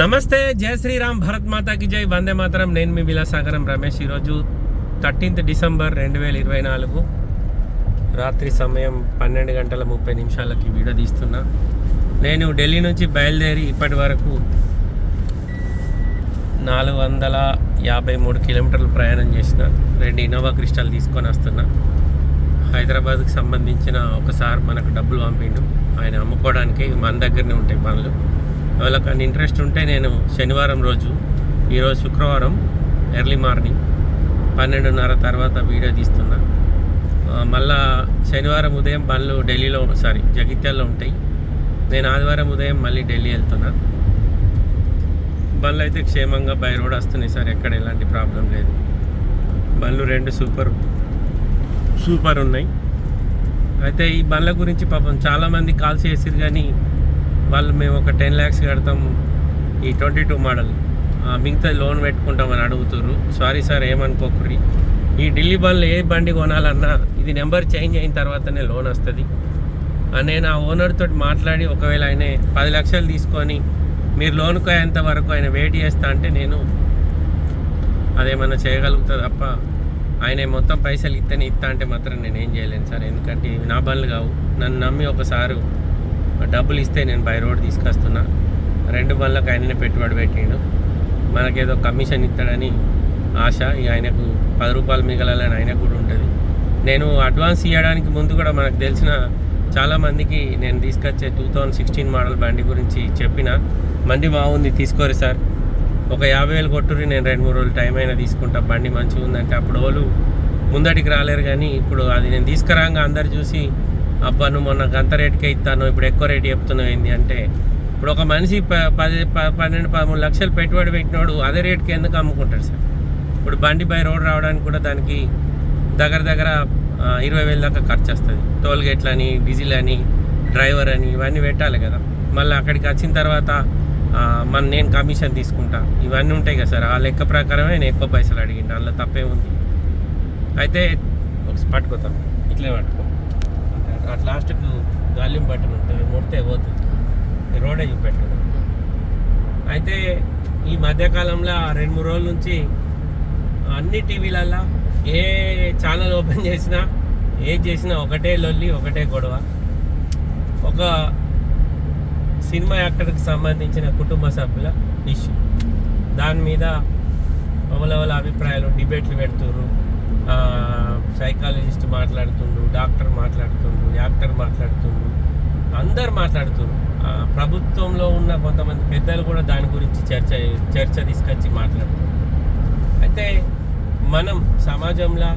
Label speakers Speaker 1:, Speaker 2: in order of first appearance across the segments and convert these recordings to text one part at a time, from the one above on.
Speaker 1: నమస్తే జయ శ్రీరామ్ భరత్ మాతాకి జై. వందే మాతరం. నేను మీ విలాసాగరం రమేష్. ఈరోజు థర్టీన్త్ డిసెంబర్ రెండు వేల ఇరవై నాలుగు రాత్రి సమయం పన్నెండు గంటల ముప్పై నిమిషాలకి వీడియో తీస్తున్నా. నేను ఢిల్లీ నుంచి బయలుదేరి ఇప్పటి వరకు నాలుగు వందల యాభై మూడు కిలోమీటర్లు ప్రయాణం చేసిన రెండు ఇన్నోవా క్రిస్టల్ తీసుకొని వస్తున్నా. హైదరాబాద్కి సంబంధించిన ఒకసారి మనకు డబ్బులు పంపిండు. ఆయన అమ్ముకోవడానికి మన దగ్గరనే ఉంటాయి పనులు. వాళ్ళకన్నా ఇంట్రెస్ట్ ఉంటే నేను శనివారం రోజు ఈరోజు శుక్రవారం ఎర్లీ మార్నింగ్ పన్నెండున్నర తర్వాత వీడియో తీస్తున్నా. మళ్ళా శనివారం ఉదయం బండ్లు ఢిల్లీలో సారీ జగిత్యాల్లో ఉంటాయి. నేను ఆదివారం ఉదయం మళ్ళీ ఢిల్లీ వెళ్తున్నా. బండ్లు అయితే క్షేమంగా బై రోడ్ వస్తున్నాయి సార్ ఎక్కడ ఎలాంటి ప్రాబ్లం లేదు. బండ్లు రెండు సూపర్ సూపర్ ఉన్నాయి. అయితే ఈ బండ్ల గురించి పాపం చాలామంది కాల్ చేసిరు కానీ వాళ్ళు మేము ఒక టెన్ ల్యాక్స్ కడతాం ఈ ట్వంటీ టూ మోడల్. మిగతా లోన్ పెట్టుకుంటామని అడుగుతుర్రు. సారీ సార్ ఏమనుకోకుర్రి. ఈ ఢిల్లీ బండ్లు ఏ బండి కొనాలన్నా ఇది నెంబర్ చేంజ్ అయిన తర్వాతనే లోన్ వస్తుంది. నేను ఆ ఓనర్తో మాట్లాడి ఒకవేళ ఆయన పది లక్షలు తీసుకొని మీరు లోన్కు అయ్యేంత వరకు ఆయన వెయిట్ చేస్తా అంటే నేను అదేమన్నా చేయగలుగుతా తప్ప ఆయన మొత్తం పైసలు ఇత్తని ఇస్తా అంటే మాత్రం నేను ఏం చేయలేను సార్. ఎందుకంటే నా బండ్లు కావు. నన్ను నమ్మి ఒకసారి డబ్బులు ఇస్తే నేను బై రోడ్ తీసుకొస్తున్నా. రెండు బండ్లకు ఆయననే పెట్టుబడి పెట్టిండు. మనకేదో కమిషన్ ఇస్తాడని ఆశ. ఇక ఆయనకు పది రూపాయలు మిగలాలని ఆయన కూడా ఉంటుంది. నేను అడ్వాన్స్ ఇవ్వడానికి ముందు కూడా మనకు తెలిసిన చాలామందికి నేను తీసుకొచ్చే టూ థౌజండ్ సిక్స్టీన్ మోడల్ బండి గురించి చెప్పిన బండి బాగుంది తీసుకోరు సార్. ఒక యాభై వేలు కొట్టుర్రి నేను రెండు మూడు రోజులు టైం అయినా తీసుకుంటా. బండి మంచిగా ఉందంటే అప్పుడు వాళ్ళు ముందటికి రాలేరు కానీ ఇప్పుడు అది నేను తీసుకురాగా అందరు చూసి అబ్బా నువ్వు మొన్న గంత రేటుకే ఇస్తాను ఇప్పుడు ఎక్కువ రేటు చెప్తున్నావు ఏంది అంటే ఇప్పుడు ఒక మనిషి ప- పది ప- పన్నెండు పదమూడు లక్షలు పెట్టుబడి పెట్టినోడు అదే రేటుకి ఎందుకు అమ్ముకుంటాడు సార్? ఇప్పుడు బండి బై రోడ్ రావడానికి కూడా దానికి దగ్గర దగ్గర ఇరవై వేల దాకా ఖర్చు వస్తుంది టోల్ గేట్లు అని డీజిల్ అని డ్రైవర్ అని ఇవన్నీ పెట్టాలి కదా. మళ్ళీ అక్కడికి వచ్చిన తర్వాత మన నేను కమిషన్ తీసుకుంటా. ఇవన్నీ ఉంటాయి కదా సార్. ఆ లెక్క ప్రకారమే నేను ఎక్కువ పైసలు అడిగింది అందులో తప్పేముంది? అయితే ఒకసారి ఇట్లే పట్టుకో అటు లాస్ట్కు గాల్యూమ్ బట్టన్ ఉంటుంది ముడితే పోతుంది. రోడే చూపెట్టాను అయితే ఈ మధ్యకాలంలో రెండు మూడు రోజుల నుంచి అన్ని టీవీలల్లో ఏ ఛానల్ ఓపెన్ చేసినా ఏది చేసినా ఒకటే లొల్లి ఒకటే గొడవ. ఒక సినిమా యాక్టర్కి సంబంధించిన కుటుంబ సభ్యుల ఇష్యూ దాని మీద ఎవరెవల అభిప్రాయాలు డిబేట్లు పెడుతుర్రు. సైకాలజిస్ట్ మాట్లాడుతుండు డాక్టర్ మాట్లాడుతుండు యాక్టర్ మాట్లాడుతుండు అందరు మాట్లాడుతుండ్రు ప్రభుత్వంలో ఉన్న కొంతమంది పెద్దలు కూడా దాని గురించి చర్చ చర్చ తీసుకొచ్చి మాట్లాడుతున్నారు. అయితే మనం సమాజంలో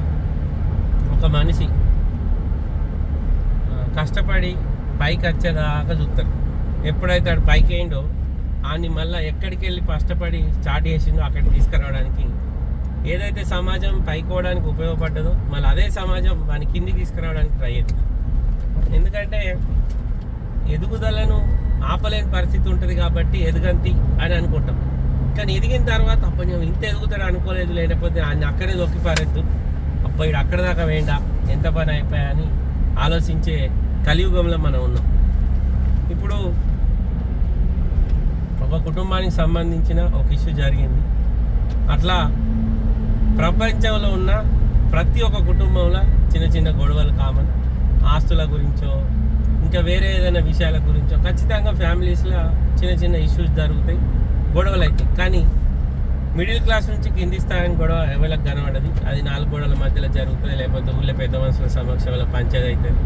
Speaker 1: ఒక మనిషి కష్టపడి పైకి వచ్చేదాకా చూస్తారు. ఎప్పుడైతే ఆడు పైకి అయిండో ఆని మళ్ళీ ఎక్కడికి వెళ్ళి కష్టపడి స్టార్ట్ చేసిండో అక్కడికి తీసుకురావడానికి ఏదైతే సమాజం పైకోవడానికి ఉపయోగపడ్డదో మళ్ళీ అదే సమాజం వాని కిందికి తీసుకురావడానికి ట్రై అవుతుంది ఎందుకంటే ఎదుగుదలను ఆపలేని పరిస్థితి ఉంటుంది కాబట్టి ఎదగంతి అని అనుకుంటాం. కానీ ఎదిగిన తర్వాత అప్పుడు నేను ఇంత ఎదుగుతాడు అనుకోలేదు లేకపోతే ఆయన అక్కడే దొక్కి పారేద్దు. అప్పుడు ఇడు అక్కడ దాకా వేయండా ఎంత పని అయిపోయాయని ఆలోచించే కలియుగంలో మనం ఉన్నాం. ఇప్పుడు ఒక కుటుంబానికి సంబంధించిన ఒక ఇష్యూ జరిగింది. అట్లా ప్రపంచంలో ఉన్న ప్రతి ఒక్క కుటుంబంలో చిన్న చిన్న గొడవలు కామన్ ఆస్తుల గురించో ఇంకా వేరే ఏదైనా విషయాల గురించో ఖచ్చితంగా ఫ్యామిలీస్లో చిన్న చిన్న ఇష్యూస్ జరుగుతాయి గొడవలు అవుతాయి. కానీ మిడిల్ క్లాస్ నుంచి కింది స్థాయిని గొడవ ఎవరికి కనబడదు. అది నాలుగు గొడవల మధ్యలో జరుగుతుంది లేకపోతే ఊళ్ళో పెద్ద మనుషుల సమక్షంలో పంచేది అవుతుంది.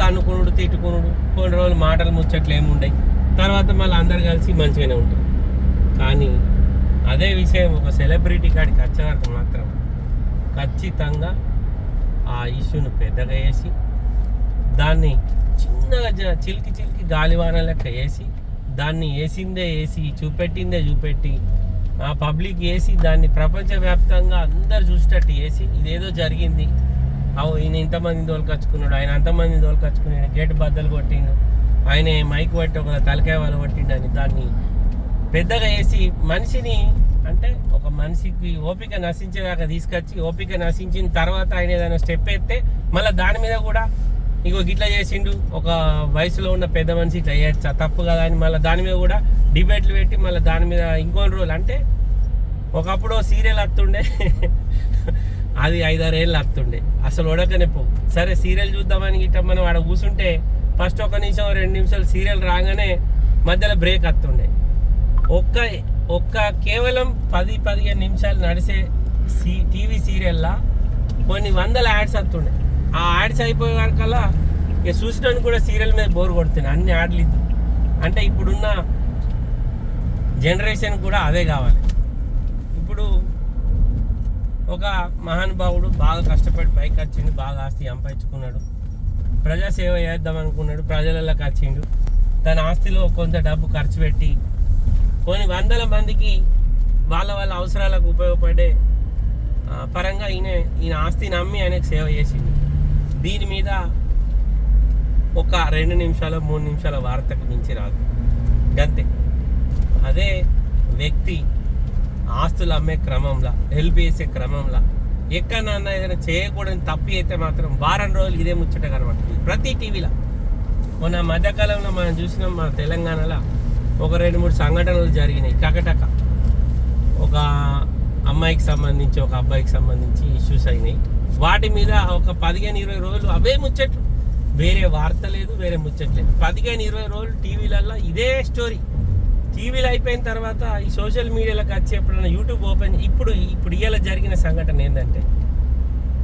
Speaker 1: తన్నుకునుడు తిట్టుకునుడు కొన్ని రోజులు మాటలు ముచ్చట్లు ఏమి తర్వాత మళ్ళీ అందరు కలిసి మంచిగానే ఉంటుంది కానీ అదే విషయం ఒక సెలబ్రిటీ కాడికి వచ్చే వరకు మాత్రం ఖచ్చితంగా ఆ ఇష్యూను పెద్దగా వేసి దాన్ని చిన్నగా చిలికి చిలికి గాలివాన లెక్క వేసి దాన్ని వేసిందే వేసి చూపెట్టిందే చూపెట్టి ఆ పబ్లిక్ వేసి దాన్ని ప్రపంచవ్యాప్తంగా అందరు చూసేటట్టు వేసి ఇదేదో జరిగింది. అవు ఈయన ఇంతమంది దోలుకొచ్చుకున్నాడు ఆయన అంతమంది దోలుకొచ్చుకున్నాడు గేట్ బద్దలు కొట్టిండు ఆయన మైక్ పట్టి ఒక తలకాయ వాళ్ళు కొట్టిండు అని దాన్ని పెద్దగా వేసి మనిషిని అంటే ఒక మనిషికి ఓపిక నశించేదాకా తీసుకొచ్చి ఓపిక నశించిన తర్వాత ఆయన ఏదైనా స్టెప్ ఎత్తే మళ్ళీ దాని మీద కూడా ఇంకో గిట్లా చేసిండు. ఒక వయసులో ఉన్న పెద్ద మనిషి ఇట్లా చేయొచ్చా? తప్పు కదా అని మళ్ళీ దాని మీద కూడా డిబేట్లు పెట్టి మళ్ళీ దాని మీద ఇంకొన్ని రోజులు అంటే ఒకప్పుడు సీరియల్ వస్తుండే. అది ఐదారేళ్ళు వస్తుండే. అసలు ఉడకనే పో. సరే సీరియల్ చూద్దామని గిట్ట మనం ఆడ కూర్చుంటే ఫస్ట్ ఒక నిమిషం రెండు నిమిషాలు సీరియల్ రాగానే మధ్యలో బ్రేక్ వస్తుండే. ఒక్క ఒక్క కేవలం పది పదిహేను నిమిషాలు నడిసే సీ టీవీ సీరియల్లా కొన్ని వందల యాడ్స్ వస్తుండే. ఆ యాడ్స్ అయిపోయే వరకల్లా ఇక చూసినాను కూడా సీరియల్ మీద బోర్ కొడుతున్నాయి అన్ని యాడ్లు అంటే ఇప్పుడున్న జనరేషన్ కూడా అదే కావాలి. ఇప్పుడు ఒక మహానుభావుడు బాగా కష్టపడి పైకి వచ్చిండు బాగా ఆస్తి సంపాదించుకున్నాడు. ప్రజాసేవ చేద్దాం అనుకున్నాడు ప్రజలలోకి వచ్చిండు. తన ఆస్తిలో కొంత డబ్బు ఖర్చు పెట్టి కొన్ని వందల మందికి వాళ్ళ వాళ్ళ అవసరాలకు ఉపయోగపడే పరంగా ఈయన ఈయన ఆస్తిని అమ్మి ఆయనకు సేవ చేసింది. దీని మీద ఒక రెండు నిమిషాల మూడు నిమిషాల వార్తకు మించి రాదు. గంతే. అదే వ్యక్తి ఆస్తులు అమ్మే క్రమంలో హెల్ప్ చేసే క్రమంలో ఎక్కడన్నా ఏదైనా చేయకూడని తప్పి అయితే మాత్రం వారం రోజులు ఇదే ముచ్చట కనబడుతుంది. ప్రతి టీవీలో. మొన్న మధ్యకాలంలో మనం చూసినాం మన తెలంగాణలో ఒక రెండు మూడు సంఘటనలు జరిగినాయి టకటక. ఒక అమ్మాయికి సంబంధించి ఒక అబ్బాయికి సంబంధించి ఇష్యూస్ అయినాయి. వాటి మీద ఒక పదిహేను ఇరవై రోజులు అవే ముచ్చట్లు. వేరే వార్త లేదు వేరే ముచ్చట్లేదు పదిహేను ఇరవై రోజులు టీవీలలో ఇదే స్టోరీ టీవీలో అయిపోయిన తర్వాత ఈ సోషల్ మీడియాలోకి వచ్చి ఎప్పుడైనా యూట్యూబ్ ఓపెన్ ఇప్పుడు ఇప్పుడు ఇవాళ జరిగిన సంఘటన ఏంటంటే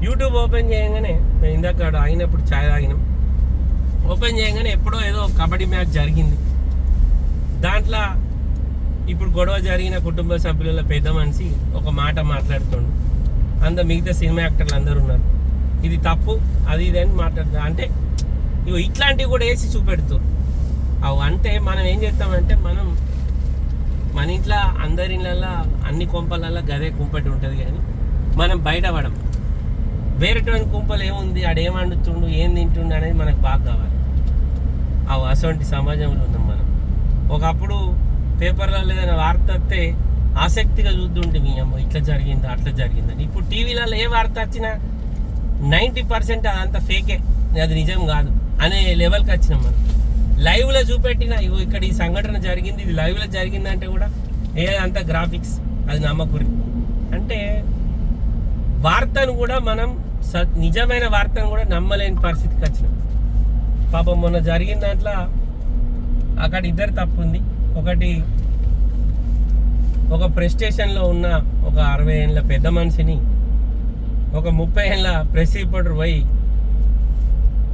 Speaker 1: యూట్యూబ్ ఓపెన్ చేయగానే మేము ఇందాక అయినప్పుడు ఆగినప్పుడు ఛాయ్ తాగినాం. ఓపెన్ చేయగానే ఎప్పుడో ఏదో కబడ్డీ మ్యాచ్ జరిగింది. దాంట్లో ఇప్పుడు గొడవ జరిగిన కుటుంబ సభ్యుల పెద్ద మనిషి ఒక మాట మాట్లాడుతుండు. అంత మిగతా సినిమా యాక్టర్లు అందరూ ఉన్నారు. ఇది తప్పు అది ఇది అని మాట్లాడుతా అంటే ఇగో ఇట్లాంటివి కూడా వేసి చూపెడుతారు అవి అంటే మనం ఏం చేస్తామంటే మనం మన ఇంట్లో అందరి ఇళ్ళల్లో అన్ని కుంపలల్లో గదే కుంపటి ఉంటుంది కానీ మనం బయటపడం. వేరేటువంటి కుంపలు ఏముంది? ఆడేం వండుతుండు? ఏం తింటుండు అనేది మనకు బాగా కావాలి. అవి అటువంటి సమాజంలో ఉన్నాం మనం. ఒకప్పుడు పేపర్లలో ఏదైనా వార్త వస్తే ఆసక్తిగా చూద్దుంటే మీ అమ్మ ఇట్లా జరిగిందా అట్లా జరిగిందని ఇప్పుడు టీవీలలో ఏ వార్త వచ్చినా నైంటీ పర్సెంట్ అదంతా ఫేకే. అది నిజం కాదు. అనే లెవెల్కి వచ్చినాం మనం. లైవ్లో చూపెట్టిన ఇగో ఇక్కడ ఈ సంఘటన జరిగింది ఇది లైవ్లో జరిగిందంటే కూడా ఏదంతా గ్రాఫిక్స్ అది నమ్మకూరి అంటే వార్తను కూడా మనం స నిజమైన వార్తను కూడా నమ్మలేని పరిస్థితికి వచ్చినాం. పాపం మొన్న జరిగిన దాంట్లో అక్కడ ఇద్దరు తప్పు ఉంది. ఒకటి ఒక ప్రెస్ స్టేషన్లో ఉన్న ఒక అరవై ఏళ్ళ పెద్ద మనిషిని ఒక ముప్పై ఏళ్ళ ప్రెస్ రిపోర్టర్ పోయి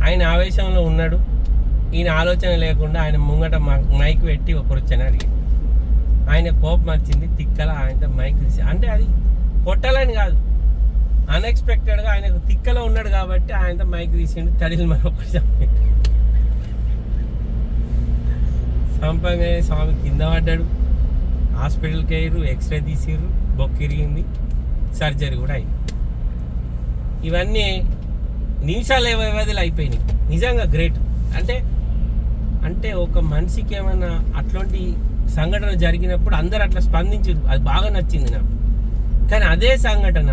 Speaker 1: ఆయన ఆవేశంలో ఉన్నాడు. ఈయన ఆలోచన లేకుండా ఆయన ముంగట మైక్ పెట్టి ఒక వచ్చని అడిగాడు. ఆయన కోపం వచ్చింది తిక్కల ఆయన మైక్ తీసి అంటే అది కొట్టాలని కాదు. అన్ఎక్స్పెక్టెడ్గా ఆయనకు తిక్కలో ఉన్నాడు కాబట్టి ఆయనతో మైక్ తీసిండు తడిలు మరొకటి చంపాడు. సంపంగా స్వామి కింద పడ్డాడు. హాస్పిటల్కి అయ్యారు ఎక్స్రే తీసిర్రు బొక్క ఇరిగింది సర్జరీ కూడా అయింది. ఇవన్నీ నిమిషాల వ్యవధిలో అయిపోయినాయి. నిజంగా గ్రేట్. అంటే అంటే ఒక మనిషికి ఏమైనా అట్లాంటి సంఘటన జరిగినప్పుడు అందరు అట్లా స్పందించారు అది బాగా నచ్చింది నాకు. కానీ అదే సంఘటన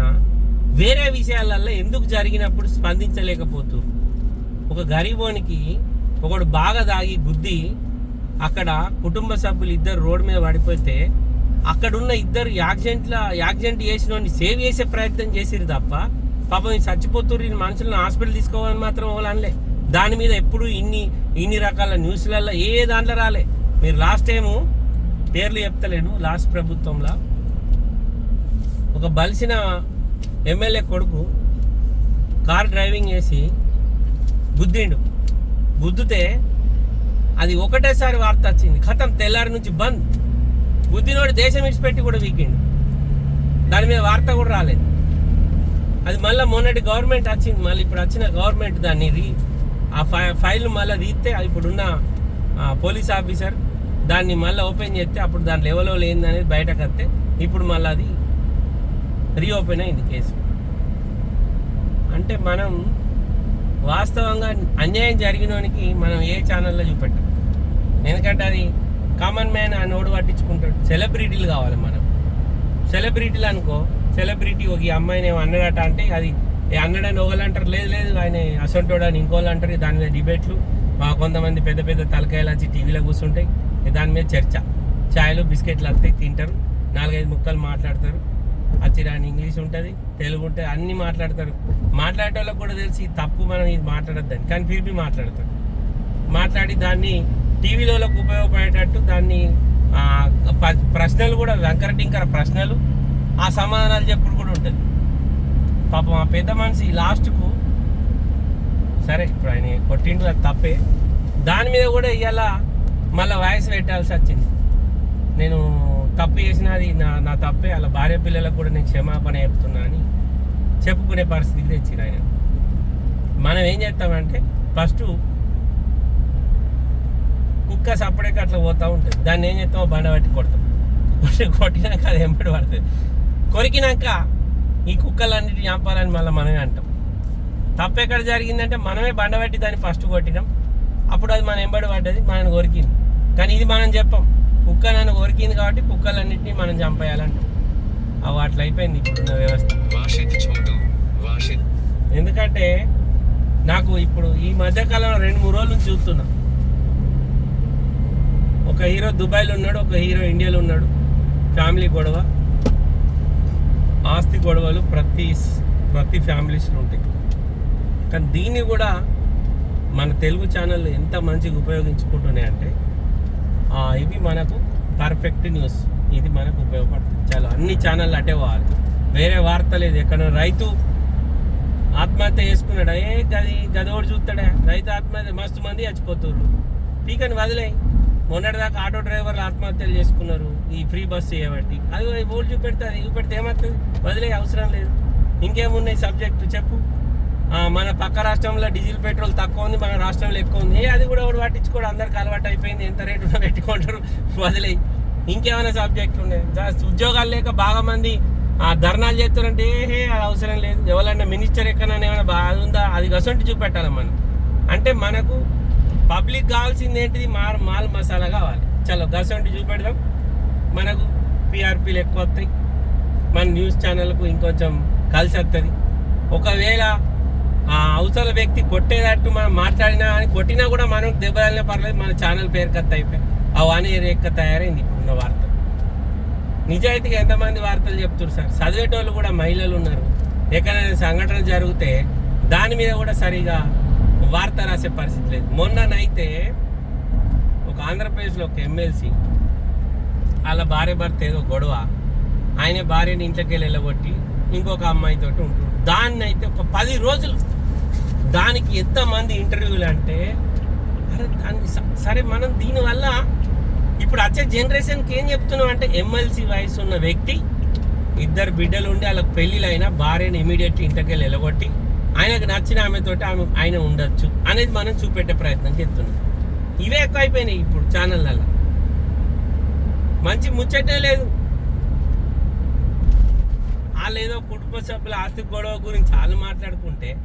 Speaker 1: వేరే విషయాలల్లో ఎందుకు జరిగినప్పుడు స్పందించలేకపోతు ఒక గరీబోనికి ఒకడు బాగా దాగి గుద్ది అక్కడ కుటుంబ సభ్యులు ఇద్దరు రోడ్డు మీద పడిపోతే అక్కడున్న ఇద్దరు యాక్సిడెంట్ల యాక్సిడెంట్ చేసిన వాడిని సేవ్ చేసే ప్రయత్నం చేసిరు తప్ప పాపం ఈ చచ్చిపోతుర్రు ఈ మనుషులను హాస్పిటల్ తీసుకోవాలని మాత్రం వాళ్ళు దాని మీద ఎప్పుడు ఇన్ని ఇన్ని రకాల న్యూస్లలో ఏ దాంట్లో రాలే. మీరు లాస్ట్ టైము పేర్లు చెప్తలేను లాస్ట్ ప్రభుత్వంలో. ఒక బలిసిన ఎమ్మెల్యే కొడుకు కార్ డ్రైవింగ్ చేసి గుద్దిండు. గుద్దితే అది ఒకటేసారి వార్త వచ్చింది. ఖతం తెల్లారి నుంచి బంద్. బుద్ధినోడు దేశం విడిచిపెట్టి కూడా వీకిండు. దాని మీద వార్త కూడా రాలేదు. అది మళ్ళీ మొన్నటి గవర్నమెంట్ వచ్చింది. మళ్ళీ ఇప్పుడు వచ్చిన గవర్నమెంట్ దాన్ని రీ ఆ ఫై ఫైల్ మళ్ళీ తీస్తే అది ఇప్పుడున్న పోలీస్ ఆఫీసర్ దాన్ని మళ్ళీ ఓపెన్ చేస్తే అప్పుడు దాని లెవెల్లో లేనిది బయటకు వస్తే ఇప్పుడు మళ్ళీ అది రీఓపెన్ అయింది కేసు. అంటే మనం వాస్తవంగా అన్యాయం జరిగినోనికి మనం ఏ ఛానల్లో చూపెట్టాం? ఎందుకంటే అది కామన్ మ్యాన్ ఆ నోడు పట్టించుకుంటాడు. సెలబ్రిటీలు కావాలి మనం. సెలబ్రిటీలు అనుకో సెలబ్రిటీ ఒక ఈ అమ్మాయిని ఏమో అన్నడట అంటే అది ఏ అన్నడని ఒకళ్ళంటారు లేదు లేదు ఆయన అసంటోడు అని ఇంకోళ్ళు అంటారు. దాని మీద డిబేట్లు. మా కొంతమంది పెద్ద పెద్ద తలకాయలు వచ్చి టీవీలో కూర్చుంటాయి. దాని మీద చర్చ. ఛాయలు బిస్కెట్లు వస్తాయి తింటారు. నాలుగైదు ముక్కలు మాట్లాడతారు. వచ్చి రాని ఇంగ్లీష్ ఉంటుంది తెలుగు ఉంటుంది అన్నీ మాట్లాడతారు. మాట్లాడేటోళ్ళకి కూడా తెలిసి తప్పు మనం ఇది మాట్లాడద్దని. కానీ ఫిర్బి మాట్లాడతారు మాట్లాడి దాన్ని టీవీలోకి ఉపయోగపడేటట్టు దాన్ని ప్రశ్నలు కూడా వెంకర టింకర ప్రశ్నలు ఆ సమాధానాలు చెప్పుడు కూడా ఉంటుంది. పాపం ఆ పెద్ద మనిషి లాస్ట్కు సరే ఇప్పుడు ఆయన కొట్టిండు అది తప్పే. దాని మీద కూడా ఇవాళ మళ్ళీ వాయిస్ పెట్టాల్సి వచ్చింది. నేను తప్పు చేసినది నా నా తప్పే అలా భార్య పిల్లలకు కూడా నేను క్షమాపణ చెప్తున్నా అని చెప్పుకునే పరిస్థితికి తెచ్చిరు ఆయన. మనం ఏం చేస్తామంటే ఫస్ట్ కుక్క సపరేట్గా అట్లా పోతూ ఉంటుంది. దాన్ని ఏం చేస్తామో బండ పట్టి కొడతాం. కొట్టి కొట్టినాక అది ఎంబడి పడుతుంది. కొరికినాక ఈ కుక్కలన్నిటి చంపాలని మళ్ళీ మనమే అంటాం. తప్పు ఎక్కడ జరిగిందంటే మనమే బండ పెట్టి దాన్ని ఫస్ట్ కొట్టినాం. అప్పుడు అది మన ఎంబడి పడ్డది మనని కొరికింది. కానీ ఇది మనం చెప్పం. కుక్క నన్ను కొరికింది కాబట్టి కుక్కలన్నింటినీ మనం చంపేయాలంటాం. అవి అట్లా అయిపోయింది ఇప్పుడున్న వ్యవస్థ. ఎందుకంటే నాకు ఇప్పుడు ఈ మధ్యకాలంలో రెండు మూడు రోజుల నుంచి చూస్తున్నా. ఒక హీరో దుబాయ్లో ఉన్నాడు ఒక హీరో ఇండియాలో ఉన్నాడు. ఫ్యామిలీ గొడవ. ఆస్తి గొడవలు ప్రతి ప్రతి ఫ్యామిలీస్లో ఉంటాయి. కానీ దీన్ని కూడా మన తెలుగు ఛానల్ ఎంత మంచిగా ఉపయోగించుకుంటున్నాయి అంటే ఇవి మనకు పర్ఫెక్ట్ న్యూస్ ఇది మనకు ఉపయోగపడుతుంది. చాలా అన్ని ఛానళ్ళు అటే పోవాలి వేరే వార్త లేదు. ఎక్కడ రైతు ఆత్మహత్య చేసుకున్నాడా? ఏ గది గదోడు చూస్తాడా? రైతు ఆత్మహత్య మస్తు మంది చచ్చిపోతున్నారు టీకని వదిలేయి. మొన్నటిదాకా ఆటో డ్రైవర్లు ఆత్మహత్యలు చేసుకున్నారు. ఈ ఫ్రీ బస్ చేయబట్టి. అది ఓల్డ్ చూపెడితే అది చూపెడితే ఏమవుతుంది? వదిలే అవసరం లేదు. ఇంకేమున్నాయి సబ్జెక్టు చెప్పు? మన పక్క రాష్ట్రంలో డీజిల్ పెట్రోల్ తక్కువ ఉంది మన రాష్ట్రంలో ఎక్కువ ఉంది. అది కూడా ఒకటి పట్టించుకోడు. అందరికి అలవాటు అయిపోయింది. ఎంత రేటు పెట్టుకుంటారు. వదిలేయి. ఇంకేమైనా సబ్జెక్టులు ఉన్నాయి? ఉద్యోగాలు లేక బాగా మంది ఆ ధర్నాలు చేస్తారంటే ఏ అది అవసరం లేదు. ఎవరన్నా మినిస్టర్ ఎక్కడైనా ఏమైనా బాగా ఉందా? అది గసంటి చూపెట్టాలి మనం. అంటే మనకు పబ్లిక్ కావాల్సింది ఏంటిది? మార్ మాల్ మసాలా కావాలి. చలో గసంటి చూపెడదాం. మనకు పిఆర్పీలు ఎక్కువ వస్తాయి. మన న్యూస్ ఛానల్కు ఇంకొంచెం కలిసి వస్తుంది ఒకవేళ ఆ అవసర వ్యక్తి కొట్టేటట్టు మనం మాట్లాడినా అని కొట్టినా కూడా మనం దెబ్బతలినా పర్లేదు. మన ఛానల్ పేరు కత్త అయిపోయి అవన్నీ రేక్క తయారైంది ఇప్పుడున్న వార్త. నిజాయితీగా ఎంతమంది వార్తలు చెప్తున్నారు సార్? చదివేటోళ్ళు కూడా మహిళలు ఉన్నారు. ఎక్కడైనా సంఘటన జరిగితే దాని మీద కూడా సరిగా వార్త రాసే పరిస్థితి లేదు. మొన్ననైతే ఒక ఆంధ్రప్రదేశ్లో ఒక ఎమ్మెల్సీ వాళ్ళ భార్య భర్త ఏదో గొడవ ఆయన భార్యని ఇంట్లోకి వెళ్ళి వెళ్ళగొట్టి ఇంకొక అమ్మాయితో ఉంటుంది దాన్ని అయితే ఒక పది రోజులు దానికి ఎంతమంది ఇంటర్వ్యూలు అంటే అరే దానికి సరే మనం దీనివల్ల ఇప్పుడు వచ్చే జనరేషన్కి ఏం చెప్తున్నాం అంటే ఎమ్మెల్సీ వయసు ఉన్న వ్యక్తి ఇద్దరు బిడ్డలు ఉండి వాళ్ళకి పెళ్ళిళ్ళైనా భార్యని ఇమీడియట్ ఇంటికి వెళ్ళి వెళ్ళగొట్టి ఆయనకు నచ్చిన ఆమెతో ఆమె ఆయన ఉండొచ్చు అనేది మనం చూపెట్టే ప్రయత్నం చేస్తున్నాం. ఇవే ఎక్కువ అయిపోయినాయి ఇప్పుడు ఛానళ్ళల్లో. మంచి ముచ్చటే లేదు. వాళ్ళు ఏదో కుటుంబ సభ్యుల ఆస్తి గొడవ గురించి వాళ్ళు మాట్లాడుకుంటే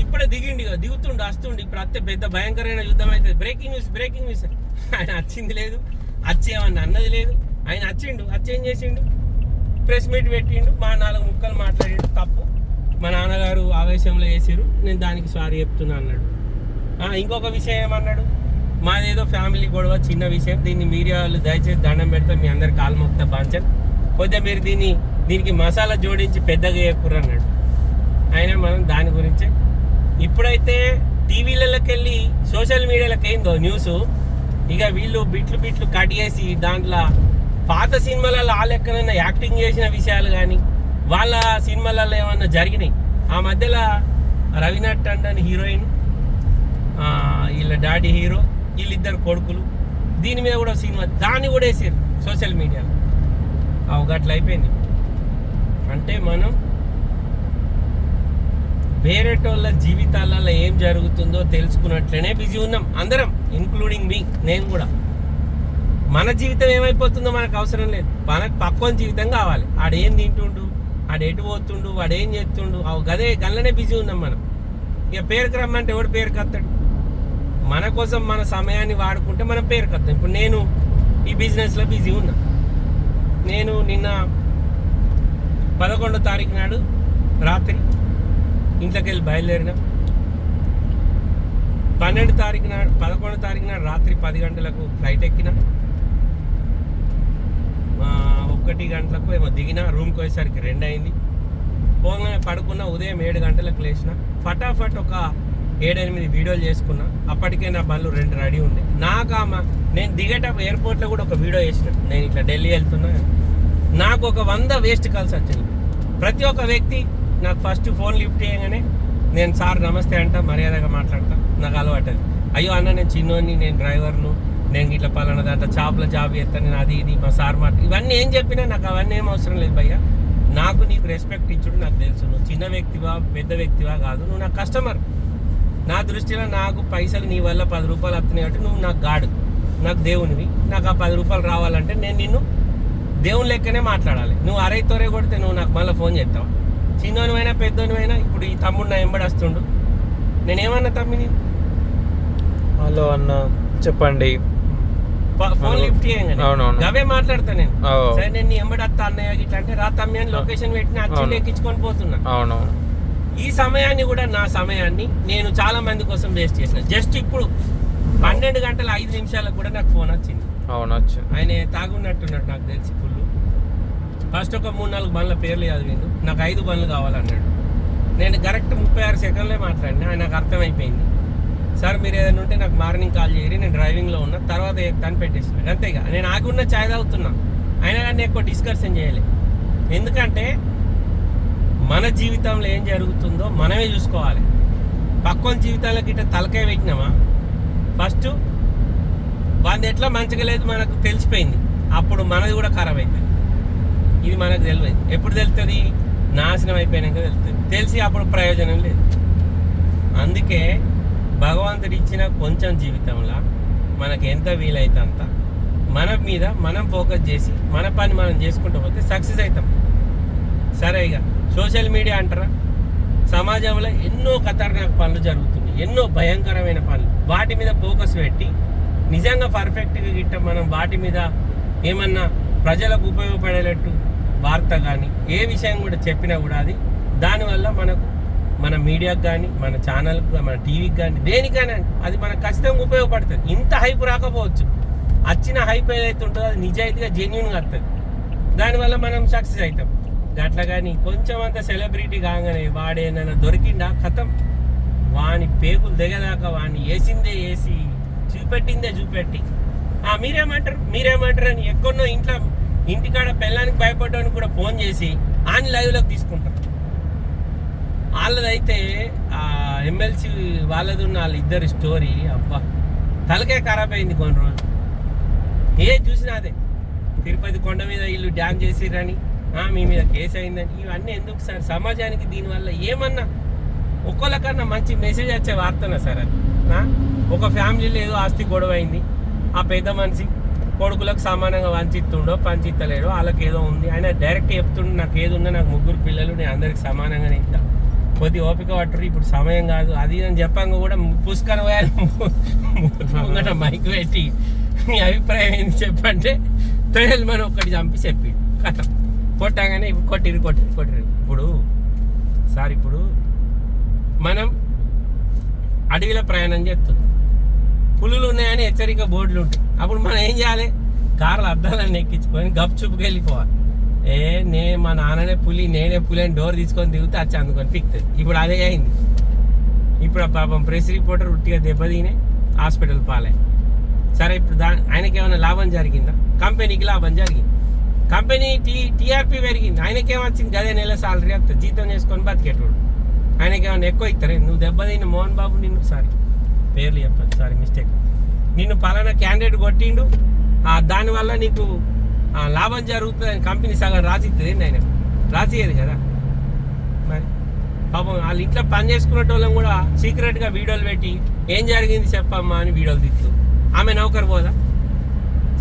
Speaker 1: ఇప్పుడే దిగిండి ఇక, దిగుతుండు వస్తుండు. ఇప్పుడు అత్తే పెద్ద భయంకరమైన యుద్ధం అవుతుంది. Breaking news breaking news. ఆయన వచ్చింది లేదు. వచ్చేమన్నా అన్నది లేదు. ఆయన వచ్చిండు వచ్చేం చేసిండు? ప్రెస్ మీట్ పెట్టిండు. మా నాలుగు ముక్కలు మాట్లాడిండు. తప్పు. వాడు ఆవేశంలో వేసారు నేను దానికి సారీ చెప్తున్నా అన్నాడు. ఇంకొక విషయం ఏమన్నాడు? మాదేదో ఫ్యామిలీ గొడవ చిన్న విషయం. దీన్ని మీడియా వాళ్ళు దయచేసి దండం పెడితే మీ అందరు కాలు మొక్త బాంచర్ కొద్దిగా మీరు దీన్ని దీనికి మసాలా జోడించి పెద్దగా చేయకూరు అన్నాడు. అయినా మనం దాని గురించే. ఇప్పుడైతే టీవీలలోకి వెళ్ళి సోషల్ మీడియాలోకి అయిందో న్యూస్. ఇక వీళ్ళు బిట్లు బిట్లు కట్ చేసి దాంట్లో పాత సినిమాలలో ఆ లెక్కనైనా యాక్టింగ్ చేసిన విషయాలు కానీ వాళ్ళ సినిమాలలో ఏమన్నా జరిగినాయి? ఆ మధ్యలో రవినట్ టండన్ హీరోయిన్ వీళ్ళ డాడీ హీరో వీళ్ళిద్దరు కొడుకులు. దీని మీద కూడా సినిమా దాన్ని కూడా వేసారు సోషల్ మీడియాలో. అవి గట్ల అయిపోయింది. అంటే మనం వేరేటోళ్ళ జీవితాలలో ఏం జరుగుతుందో తెలుసుకున్నట్లనే బిజీ ఉన్నాం అందరం ఇంక్లూడింగ్ మీ నేను కూడా. మన జీవితం ఏమైపోతుందో మనకు అవసరం లేదు. మనకు పక్కన జీవితం కావాలి. ఆడేం తింటుండు? వాడు ఎటు పోతుండు వాడు ఏం చేస్తుండు అవి గదే గల్లనే బిజీ ఉన్నాం మనం. ఇక పేరుకి రమ్మంటే ఎవడు పేరుకి వస్తాడు మన కోసం మన సమయాన్ని వాడుకుంటే మనం పేరుకొస్తాం ఇప్పుడు నేను ఈ బిజినెస్లో బిజీ ఉన్నా. నేను నిన్న పదకొండో తారీఖు నాడు రాత్రి ఇంట్లోకి వెళ్ళి బయలుదేరిన. పన్నెండు తారీఖు నాడు పదకొండు తారీఖు నాడు రాత్రి పది గంటలకు ఫ్లైట్ ఎక్కినా. ఒకటి గంటలకు ఏమో దిగిన రూమ్కి వచ్చేసరికి రెండు అయింది. పోగానే పడుకున్న ఉదయం ఏడు గంటలకు లేచిన ఫటాఫట్ ఒక ఏడెనిమిది వీడియోలు చేసుకున్నా. అప్పటికే నా బండ్లు రెండు రెడీ ఉండే. నాకు ఆమె నేను దిగేటప్పుడు ఎయిర్పోర్ట్లో కూడా ఒక వీడియో చేసిన. నేను ఇట్లా ఢిల్లీ వెళ్తున్నా. నాకు ఒక వంద వేస్ట్ కాల్స్ వచ్చింది ప్రతి ఒక్క వ్యక్తి నాకు ఫస్ట్ ఫోన్ లిఫ్ట్ చేయగానే నేను సార్ నమస్తే అంట మర్యాదగా మాట్లాడతా. నాకు అలవాటు అది అయ్యో అన్న నేను చిన్నోని నేను డ్రైవర్ను నేను ఇట్లా పలానా దాంట్లో చేపల జాబ్ చేస్తాను నేను అది ఇది మా సార్ మాట. ఇవన్నీ ఏం చెప్పినా నాకు అవన్నీ ఏం అవసరం లేదు భయ్య. నాకు నీకు రెస్పెక్ట్ ఇచ్చుడు నాకు తెలుసు. నువ్వు చిన్న వ్యక్తివా పెద్ద వ్యక్తివా కాదు. నువ్వు నా కస్టమర్ నా దృష్టిలో నాకు పైసలు నీ వల్ల పది రూపాయలు వస్తున్నాయి అంటే నువ్వు నాకు గాడు. నాకు దేవునివి. నాకు ఆ పది రూపాయలు రావాలంటే నేను నిన్ను దేవుని లెక్కనే మాట్లాడాలి. నువ్వు అరై తోరే కొడితే నువ్వు నాకు మళ్ళీ ఫోన్ చేస్తావు? చిన్నోనివైనా పెద్దోనివైనా ఇప్పుడు ఈ తమ్ముడు నా ఎంబడి వస్తుండు. నేనేమన్నా తమ్మిని?
Speaker 2: హలో అన్న చెప్పండి.
Speaker 1: ఫోన్. లిఫ్ట్ చేయంగానే. అవే మాట్లాడతా నేను. సరే నేను నీ ఎంబడి అన్నయ్య ఇట్లా అంటే రా తమ్మి అని లొకేషన్ పెట్టిన అచ్చి. ఎక్కించుకొని పోతున్నా.
Speaker 2: అవునవును.
Speaker 1: ఈ సమయాన్ని కూడా నా సమయాన్ని నేను చాలా మంది కోసం వేస్ట్ చేసిన. జస్ట్ ఇప్పుడు పన్నెండు గంటల ఐదు నిమిషాలకు కూడా నాకు ఫోన్ వచ్చింది.
Speaker 2: అవును వచ్చు.
Speaker 1: ఆయన తాగున్నట్టున్నాడు నాకు తెలిసి ఫుల్. ఫస్ట్ ఒక మూడు నాలుగు బండ్ల పేర్లు చదివిండు. నాకు ఐదు బండ్లు కావాలన్నాడు. నేను కరెక్ట్ ముప్పై ఆరు సెకండ్లే మాట్లాడినా. ఆయన నాకు అర్థమైపోయింది. సార్ మీరు ఏదైనా ఉంటే నాకు మార్నింగ్ కాల్ చేయరు నేను డ్రైవింగ్లో ఉన్నా తర్వాత తను పెట్టేసిన అంతేగా. నేను ఆగున్న ఛాయ్ తాగుతున్నా. అయినా కానీ ఎక్కువ డిస్కషన్ చేయలే. ఎందుకంటే మన జీవితంలో ఏం జరుగుతుందో మనమే చూసుకోవాలి. పక్కన జీవితాలకు ఇట్లా తలకాయ పెట్టినామా? ఫస్ట్ వాడిని ఎట్లా మంచిగా లేదు మనకు తెలిసిపోయింది. అప్పుడు మనది కూడా ఖరాబ్ అవుతుంది ఇది మనకు తెలియదు. ఎప్పుడు తెలుస్తుంది? నాశనం అయిపోయినాక తెలుస్తుంది. తెలిసి అప్పుడు ప్రయోజనం లేదు. అందుకే భగవంతుడు ఇచ్చిన కొంచెం జీవితంలో మనకి ఎంత వీలైతే అంత మన మీద మనం ఫోకస్ చేసి మన పని మనం చేసుకుంటూ పోతే సక్సెస్ అవుతాం సరే ఇక సోషల్ మీడియా అంటారా? సమాజంలో ఎన్నో ఖతర్నాక్ పనులు జరుగుతున్నాయి ఎన్నో భయంకరమైన పనులు. వాటి మీద ఫోకస్ పెట్టి నిజంగా పర్ఫెక్ట్గా గిట్ట మనం వాటి మీద ఏమన్నా ప్రజలకు ఉపయోగపడేటట్టు వార్త కానీ ఏ విషయం కూడా చెప్పినా కూడా అది దానివల్ల మనకు మన మీడియాకి కానీ మన ఛానల్కి మన టీవీకి కానీ దేనికైనా అది మనకు ఖచ్చితంగా ఉపయోగపడుతుంది. ఇంత హైప్ రాకపోవచ్చు. వచ్చిన హైప్ ఏదైతే ఉంటుందో అది నిజాయితీగా జెన్యున్గా వస్తుంది. దానివల్ల మనం సక్సెస్ అవుతాం. అట్లా కానీ కొంచెం అంత సెలబ్రిటీ కాగానే వాడేనన్నా దొరికిందా కథం. వాని పేగులు దిగదాకా వాడిని వేసిందే వేసి చూపెట్టిందే చూపెట్టి. ఆ మీరేమంటారు? మీరేమంటారు అని ఎక్కడో ఇంట్లో ఇంటికాడ పెళ్ళానికి భయపడ్డానికి కూడా ఫోన్ చేసి ఆని లైవ్లోకి తీసుకుంటారు వాళ్ళదైతే ఎమ్మెల్సీ వాళ్ళది ఉన్న వాళ్ళ ఇద్దరి స్టోరీ అబ్బా తలకే ఖరాబ్ అయింది కొన్ని రోజులు. ఏ చూసినా అదే తిరుపతి కొండ మీద వీళ్ళు డ్యామ్ చేసిరని మీ మీద కేసు అయిందని ఇవన్నీ ఎందుకు సార్? సమాజానికి దీనివల్ల ఏమన్నా ఒక్కొక్కరికన్నా మంచి మెసేజ్ వచ్చే వార్తనా సార్ అది? ఒక ఫ్యామిలీలో ఏదో ఆస్తి గొడవ అయింది ఆ పెద్ద మనిషి కొడుకులకు సమానంగా వంచిత్తుండో పంచిత్తలేడో వాళ్ళకి ఏదో ఉంది. ఆయన డైరెక్ట్ చెప్తుండు నాకు ఏది ఉన్నా నాకు ముగ్గురు పిల్లలు నేను అందరికి సమానంగానే ఇస్తాను కొద్ది ఓపిక పట్టరు ఇప్పుడు సమయం కాదు. అది అని చెప్పంగా కూడా పుష్కర పోయాలి. ముంగట మైక్ పెట్టి మీ అభిప్రాయం ఏంటి చెప్పంటే తొయల్ మనం ఒక్కటి చంపి చెప్పి కథ. కొట్టగానే ఇప్పుడు కొట్టిరు కొట్టిరు కొట్టిరు ఇప్పుడు సార్ ఇప్పుడు మనం అడవిలో ప్రయాణం చేస్తున్నాం పులులు ఉన్నాయని హెచ్చరిక బోర్డులు ఉంటాయి అప్పుడు మనం ఏం చేయాలి? కార్ల అద్దాలన్నీ ఎక్కించుకొని గప్ చూపుకి వెళ్ళిపోవాలి. ఏ నే మా నాన్ననే పులి నేనే పులి అని డోర్ తీసుకొని దిగుతే వచ్చి అందుకొని పిక్తుంది. ఇప్పుడు అదే అయింది. ఇప్పుడు ఆ పాపం ప్రెస్ రిపోర్టర్ ఉట్టిగా దెబ్బతినే హాస్పిటల్ పాలే. సరే ఇప్పుడు దా ఆయనకి ఏమైనా లాభం జరిగిందా? కంపెనీకి లాభం జరిగింది. కంపెనీ టీ టీఆర్పీ పెరిగింది. ఆయనకేమొచ్చింది? గదే నెల సాలరీ అంత జీతం చేసుకొని బతికేటోడు. ఆయనకేమైనా ఎక్కువ ఇస్తారు? నువ్వు దెబ్బతిన్న మోహన్ బాబు నిన్ను సారీ పేర్లు చెప్పాను సారీ మిస్టేక్. నిన్ను పలానా క్యాండిడేట్ కొట్టిండు. దానివల్ల నీకు లాభం జరుగుతుంది కంపెనీ సగం రాసిస్తుంది ఆయన? రాసియ్యదు కదా? మరి? పాపం వాళ్ళు ఇంట్లో పని చేసుకునేటోళ్ళం కూడా సీక్రెట్గా వీడియోలు పెట్టి ఏం జరిగింది చెప్పమ్మా అని వీడియోలు తీస్తూ ఆమె నౌకరు పోదా?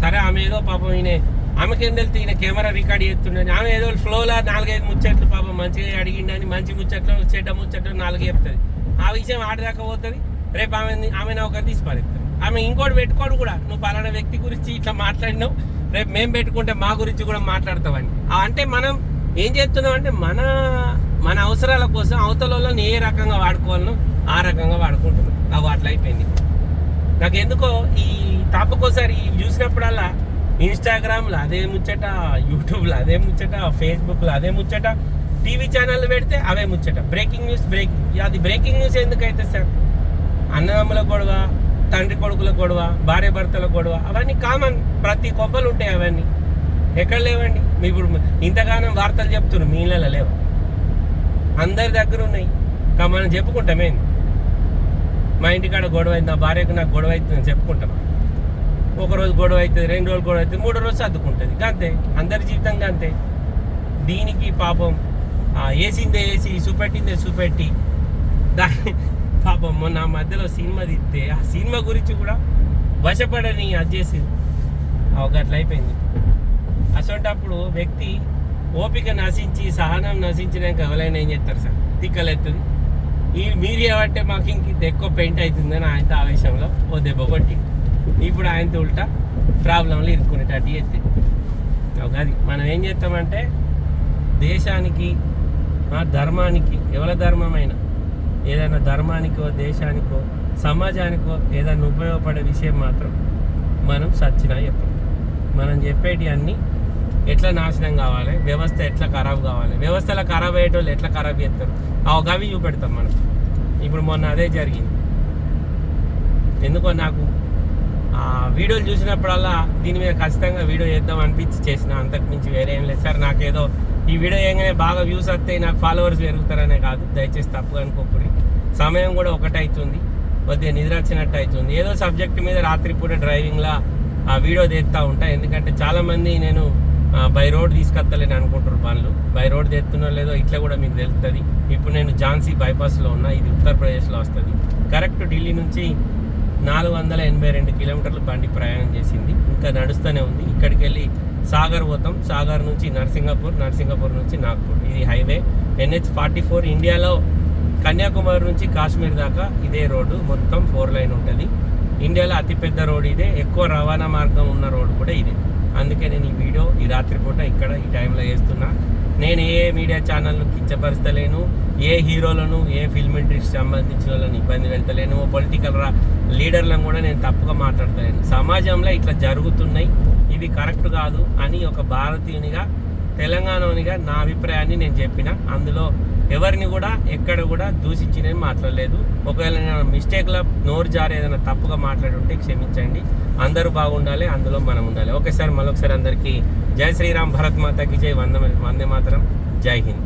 Speaker 1: సరే ఆమె ఏదో పాపం ఈయన ఆమెకేం తెలితే ఈయన కెమెరా రికార్డ్ చేస్తుండని. ఆమె ఏదో ఫ్లోలో నాలుగైదు ముచ్చట్లు పాపం మంచిగా అడిగిండని మంచి ముచ్చట్లు చెడ్డ ముచ్చట్లు నాలుగు చెప్తుంది. ఆ విషయం ఆడదాకా పోతుంది. రేపు ఆమె ఆమె నౌకరు తీసి పారేస్తుంది. ఆమె ఇంకోటి పెట్టుకోడు కూడా. నువ్వు పలానా వ్యక్తి గురించి ఇట్లా మాట్లాడినావు. రేపు మేము పెట్టుకుంటే మా గురించి కూడా మాట్లాడతామని అంటే మనం ఏం చేస్తున్నాం అంటే మన మన అవసరాల కోసం అవతలలో ఏ రకంగా వాడుకోవాలనో ఆ రకంగా వాడుకుంటున్నాం. అవి అట్లా అయిపోయింది. నాకు ఎందుకో ఈ తాపకోసారి చూసినప్పుడల్లా ఇన్స్టాగ్రామ్లో అదే ముచ్చట యూట్యూబ్లో అదే ముచ్చట ఫేస్బుక్లో అదే ముచ్చట టీవీ ఛానల్ పెడితే అవే ముచ్చట. బ్రేకింగ్ న్యూస్ బ్రేకింగ్ అది బ్రేకింగ్ న్యూస్ ఎందుకైతే సార్? అన్నదమ్ముల గొడవ తండ్రి కొడుకుల గొడవ భార్య భర్తల గొడవ అవన్నీ కామన్ ప్రతి కొబ్బలు ఉంటాయి అవన్నీ. ఎక్కడ లేవండి? మీ ఇప్పుడు ఇంతగానం వార్తలు చెప్తున్నారు మీ ఇళ్ళలో లేవు. అందరి దగ్గర ఉన్నాయి. కా మనం చెప్పుకుంటామేంది మా ఇంటికాడ గొడవ అయింది నా భార్యకు నాకు గొడవ అవుతుందని చెప్పుకుంటాం. ఒక రోజు గొడవ అవుతుంది రెండు రోజులు గొడవ అవుతుంది మూడో రోజు సర్దుకుంటుంది. అంతే అందరి జీవితంగా అంతే దీనికి పాపం ఆ, వేసిందే వేసి చూపెట్టిందే చూపెట్టి దాన్ని పాపం మొన్న మధ్యలో సినిమా తీస్తే ఆ సినిమా గురించి కూడా వశపడని అది చేసి ఒక అట్లా అయిపోయింది. అసొంటప్పుడు వ్యక్తి ఓపిక నశించి సహనం నశించినాక ఎవరైనా ఏం చేస్తారు సార్? తిక్కలెత్తుంది. ఈ మీరు ఏమంటే మాకు ఇంక ఇది ఎక్కువ పెయింట్ అవుతుందని ఆయనతో ఆవేశంలో ఓ దెబ్బ కొట్టి ఇప్పుడు ఆయనతో ఉల్టా ప్రాబ్లంలు ఇరుక్కునేటట్టు చేస్తే. అది. మనం ఏం చేస్తామంటే దేశానికి ఆ ధర్మానికి ఎవరి ధర్మమైనా ఏదైనా ధర్మానికో దేశానికో సమాజానికో ఏదైనా ఉపయోగపడే విషయం మాత్రం మనం సచ్చినా చెప్పం. మనం చెప్పేటి అన్నీ ఎట్లా నాశనం కావాలి వ్యవస్థ ఎట్లా ఖరాబ్ కావాలి వ్యవస్థలో ఖరాబ్ అయ్యేటోళ్ళు ఎట్లా ఖరాబ్ చేస్తారు? ఆ ఒక అవి చూపెడతాం మనం. ఇప్పుడు మొన్న అదే జరిగింది. ఎందుకో నాకు ఆ వీడియోలు చూసినప్పుడల్లా దీని మీద ఖచ్చితంగా వీడియో చేద్దాం అనిపించి చేసిన అంతకుమించి వేరే ఏం లేదు. సార్ నాకేదో ఈ వీడియో ఏంగానే బాగా వ్యూస్ వస్తాయి నాకు ఫాలోవర్స్ పెరుగుతారనే కాదు. దయచేసి తప్పుగా అనుకోకూడదు. సమయం కూడా ఒకటి అవుతుంది. కొద్దిగా నిద్ర వచ్చినట్టు అవుతుంది. ఏదో సబ్జెక్ట్ మీద రాత్రిపూట డ్రైవింగ్లా ఆ వీడియో తెస్తూ ఉంటా. ఎందుకంటే చాలామంది నేను బై రోడ్ తీసుకొస్తలేని అనుకుంటారు పనులు. బై రోడ్ తెస్తున్నా లేదో ఇట్లా కూడా మీకు తెలుస్తుంది ఇప్పుడు నేను ఝాన్సీ బైపాస్లో ఉన్నా ఇది ఉత్తరప్రదేశ్లో వస్తుంది. కరెక్ట్ ఢిల్లీ నుంచి నాలుగు వందల ఎనభై రెండు కిలోమీటర్లు బండి ప్రయాణం చేసింది. ఇంకా నడుస్తూనే ఉంది. ఇక్కడికి వెళ్ళి సాగర్ పోతాం. సాగర్ నుంచి నర్సింగపూర్ నర్సింగపూర్ నుంచి నాగ్పూర్. ఇది హైవే. ఎన్హెచ్ ఫార్టీ ఫోర్ ఇండియాలో కన్యాకుమారి నుంచి కాశ్మీర్ దాకా ఇదే రోడ్డు. మొత్తం ఫోర్ లైన్ ఉంటుంది. ఇండియాలో అతిపెద్ద రోడ్ ఇదే. ఎక్కువ రవాణా మార్గం ఉన్న రోడ్ కూడా ఇదే. అందుకే నేను ఈ వీడియో ఈ రాత్రిపూట ఇక్కడ ఈ టైంలో వేస్తున్నా నేను ఏ మీడియా ఛానల్ను కించపరుస్తలేను ఏ హీరోలను ఏ ఫిల్మ్ ఇండస్ట్రీకి సంబంధించిన వాళ్ళని ఇబ్బంది పెడతలేను పొలిటికల్ రా లీడర్లను కూడా నేను తప్పుగా మాట్లాడతలేను. సమాజంలో ఇట్లా జరుగుతున్నాయి. ఇది కరెక్ట్ కాదు అని ఒక భారతీయునిగా తెలంగాణనిగా నా అభిప్రాయాన్ని నేను చెప్పిన. అందులో ఎవరిని కూడా ఎక్కడ కూడా దూషించి నేను మాట్లాడలేదు ఒకవేళ నేను మిస్టేక్లో నోరు జారి ఏదైనా తప్పుగా మాట్లాడుంటే క్షమించండి. అందరూ బాగుండాలి అందులో మనం ఉండాలి. ఓకే సార్ మరొకసారి అందరికీ జై శ్రీరామ్ భరత్ మాతకి జై వంద వందే మాతరం జై హింద్.